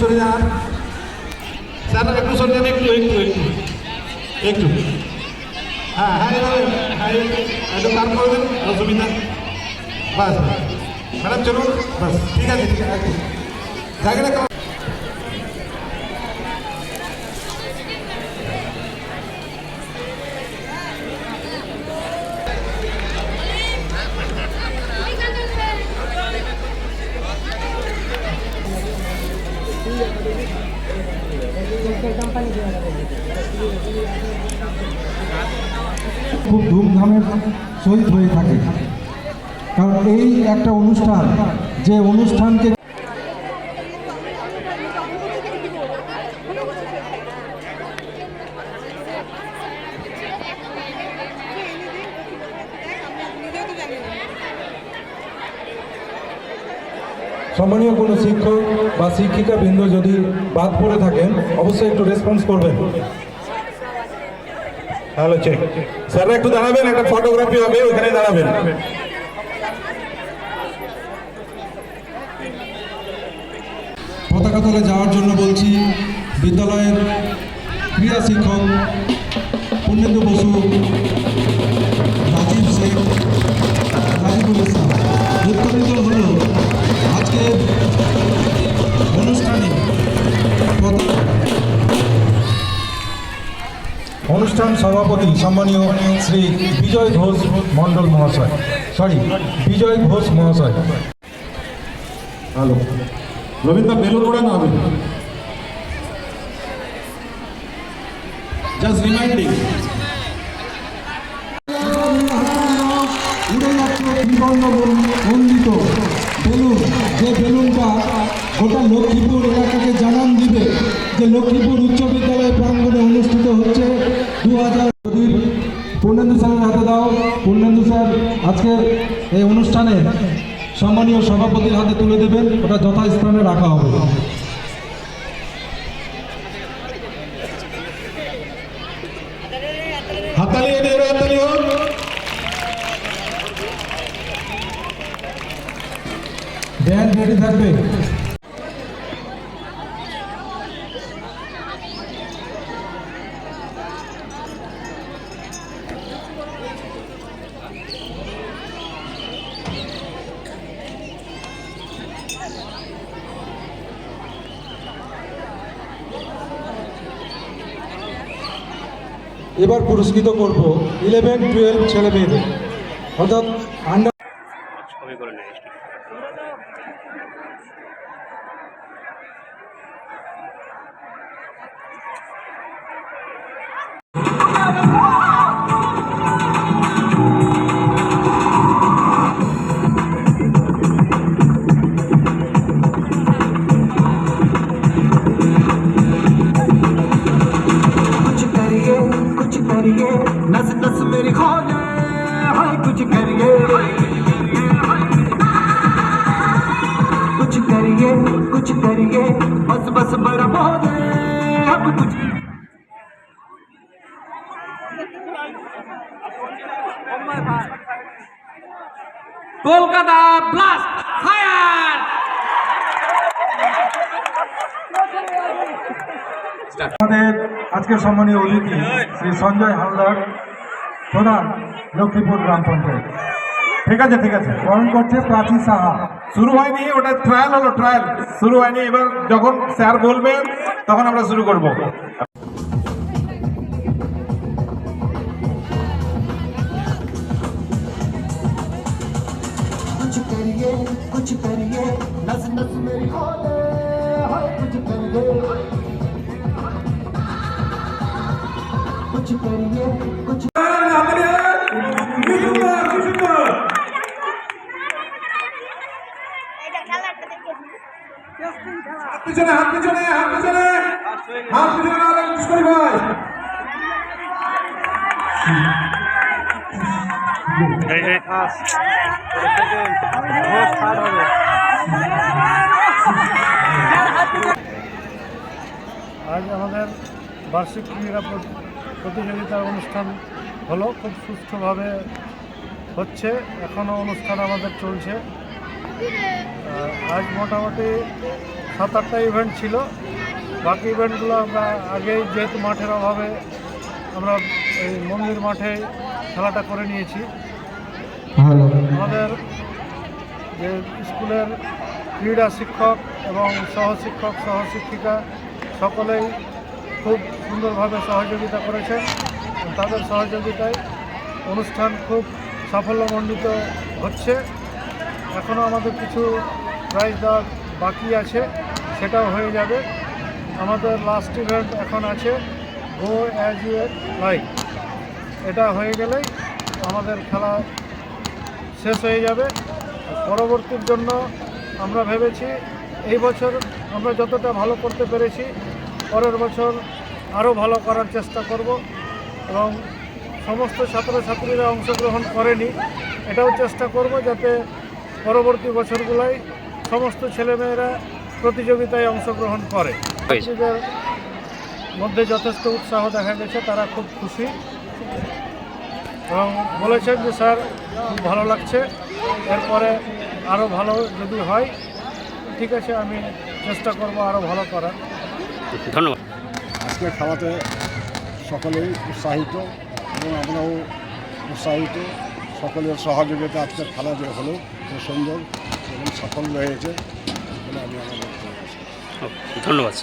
সরে যান একটু হ্যাঁ হ্যাঁ এভাবে হ্যাঁ একটু কার করে দেন অসুবিধা চলুন বাস ঠিক আছে ঠিক আছে খুব ধুমধামের সহিত হয়ে থাকে। কারণ এই একটা অনুষ্ঠান যে অনুষ্ঠানকে সম্মানীয় কোনো শিক্ষক বা শিক্ষিকা বৃন্দ যদি বাদ পড়ে থাকেন, অবশ্যই একটু রেসপন্স করবেন। হ্যালো চেক স্যাররা একটু দাঁড়াবেন, একটা ফটোগ্রাফি হবে, ওখানে দাঁড়াবেন। পতাকা তলে যাওয়ার জন্য বলছি, বিদ্যালয়ের ক্রীড়া শিক্ষক পূর্ণেন্দু বসু, রাজীব শেখ উৎপাদিত হল আজকের অনুষ্ঠানে অনুষ্ঠান সভাপতি সম্মানীয় শ্রী বিজয় ঘোষ মণ্ডল মহাশয়। সরি বিজয় ঘোষ মহাশয়। হ্যালো। রবীন্দ্র বেলুন ওড়ানো হবে জাস্ট রিমাইন্ডিং উড়ে যাচ্ছে বেলুনটা গোটা লক্ষ্মীপুর এলাকাকে জানান দিবে যে লক্ষ্মীপুর উচ্চ বিদ্যালয় প্রাঙ্গণে অনুষ্ঠিত হচ্ছে দু হাজার পূর্ণেন্দু স্যারের হাতে দাও। পূর্ণেন্দু স্যার আজকে এই অনুষ্ঠানে সম্মানীয় সভাপতির হাতে তুলে দেবেন। ওটা যথাস্থানে রাখা হবে। ব্যান্ড রেডি থাকবে। এবার পুরস্কৃত করব ইলেভেন টুয়েলভ ছেলে মেয়েদের অর্থাৎ আন্ডার करिए कुछ करिए कुछ करिए बस बस बड़ा बोले अब कुछ কলকাতা ব্লাস্ট ফায়ার আমাদের আজকের সম্মানীয় অতিথি শ্রী সঞ্জয় হালদার প্রধান লক্ষ্মীপুর গ্রাম পঞ্চায়েত ঠিক আছে ঠিক আছে বরণ করছে প্রাচী সাহা শুরু হয়নি ওটা ট্রায়াল হলো ট্রায়াল শুরু হয়নি এবার যখন স্যার বলবেন তখন আমরা শুরু করব कुछ करिए कुछ करिए नस नस मेरी खोले हाय कुछ करिए कुछ करिए कुछ হাত পিছনে হাত পিছনে হাত পিছনে। হাত পিছনে না হলে করি ভাই। এই এই আজ আমাদের বার্ষিক ক্রীড়া প্র- প্রতিযোগিতার অনুষ্ঠান হলো খুব সুস্থভাবে হচ্ছে। এখনও অনুষ্ঠান আমাদের চলছে। আজ মোটামুটি সাত আটটা ইভেন্ট ছিল। বাকি ইভেন্টগুলো আমরা আগেই যেহেতু মাঠের অভাবে আমরা এই মন্দির মাঠে খেলাটা করে নিয়েছি। আমাদের যে স্কুলের ক্রীড়া শিক্ষক এবং সহশিক্ষক সহশিক্ষিকা সকলেই খুব সুন্দরভাবে সহযোগিতা করেছেন তাদের সহযোগিতায় অনুষ্ঠান খুব সাফল্যমণ্ডিত হচ্ছে। এখনও আমাদের কিছু প্রাইজ দেওয়ার বাকি আছে, সেটাও হয়ে যাবে। আমাদের লাস্ট ইভেন্ট এখন আছে গো অ্যাজ ইউ লাইক এটা হয়ে গেলেই আমাদের খেলা শেষ হয়ে যাবে। পরবর্তীর জন্য আমরা ভেবেছি এই বছর আমরা যতটা ভালো করতে পেরেছি, পরের বছর আরও ভালো করার চেষ্টা করব এবং সমস্ত ছাত্রছাত্রীরা অংশগ্রহণ করেনি, এটাও চেষ্টা করব যাতে পরবর্তী বছরগুলোয় সমস্ত ছেলেমেয়েরা প্রতিযোগিতায় অংশগ্রহণ করে। ছাত্রীদের মধ্যে যথেষ্ট উৎসাহ দেখা গেছে তারা খুব খুশি। এবং বলেছেন যে স্যার খুব ভালো লাগছে। এরপরে আরও ভালো যদি হয় ঠিক আছে আমি চেষ্টা করব আরও ভালো করার। ধন্যবাদ। আজকে খেলাতে সকলেই উৎসাহিত এবং আমরাও উৎসাহিত। সকলের সহযোগিতা আজকে খেলা যে হলো সুন্দর এবং সফল হয়েছে বলে আমি আমার। ধন্যবাদ